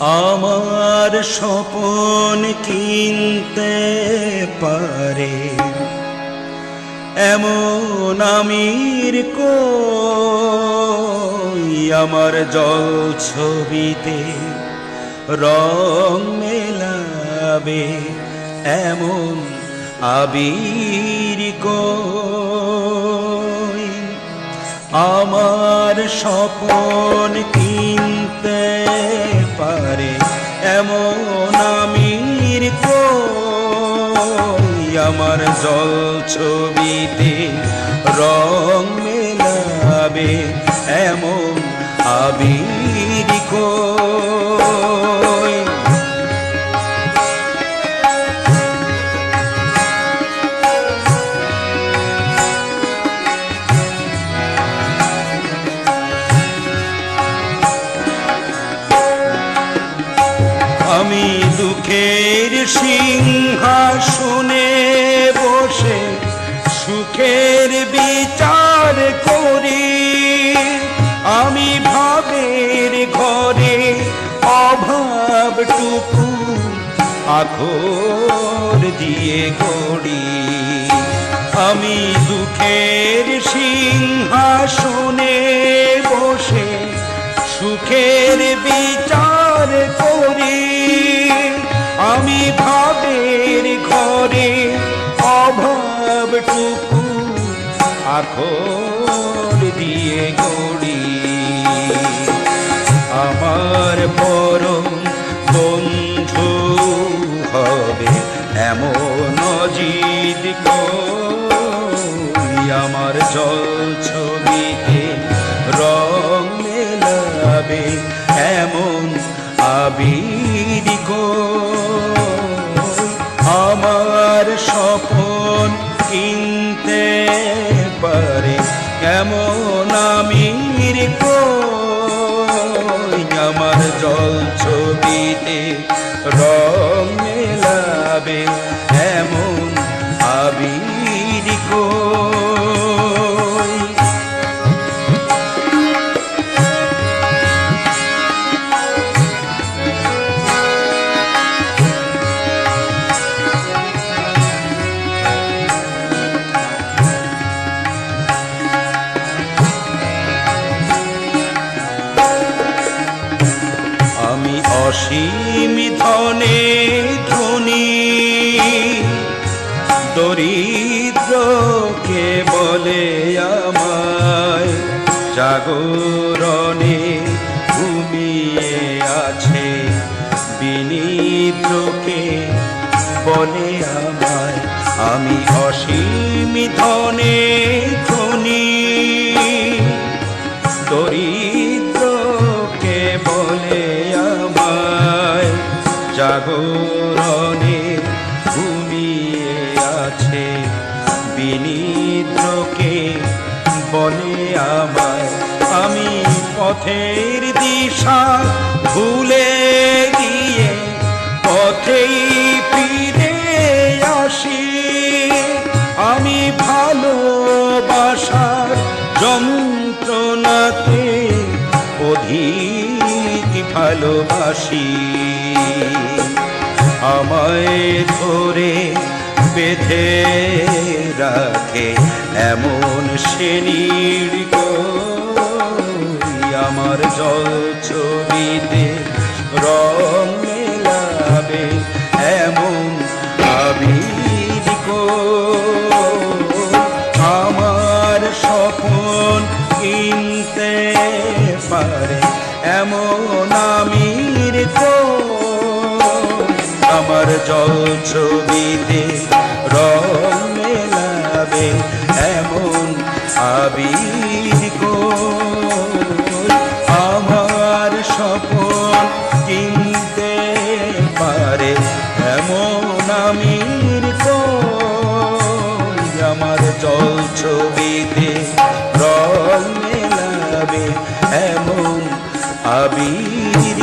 আমার স্বপন কিনতে পারে। এমন আমির কই আমার জল ছবিতে রং মেলাবে? এমন আবির কই আমার স্বপন কিনতে আমার জল ছবিতে রং মেলাবে এমন আবির আমি দুঃখের সিংহাসনে আখর দিয়ে গড়ি। আমি দুঃখের সিংহাসনে বসে সুখের বিচার করি। আমি ভাবের ঘরে অভাবটুকু আখর দিয়ে গড়ি। আমার পরম বন্ধু এমন অজিত আমার জল ছবিতে রং মেলাবে? এমন আবির আমার স্বপন কিনতে পারে? কেমন আমির আমার জল ছবিতে রং অসীম ধনে ধনী। দরিদ্রকে বলে আমায়? জাগরণে ঘুমিয়ে আছে। বিনিদ্রকে বলে আমায়? আমি অসীম ধনে ধনী। বলে আমায়, আমি পথের দিশা ভুলে গিয়ে পথেই ফিরে আসি। আমি ভালোবাসার যন্ত্রণাতে অধিক ভালোবাসি। আমায় ধরে বেঁধে রাখে এমন কই আমার জল ছবিতে রং মেলাবে এমন কই আমার স্বপন কিনতে পারে এমন কই আমার জল ছবিতে এমন আবির আমার স্বপন কিনতে পারে এমন আমির আমার জল ছবিতে রং মেলাবে এমন আবির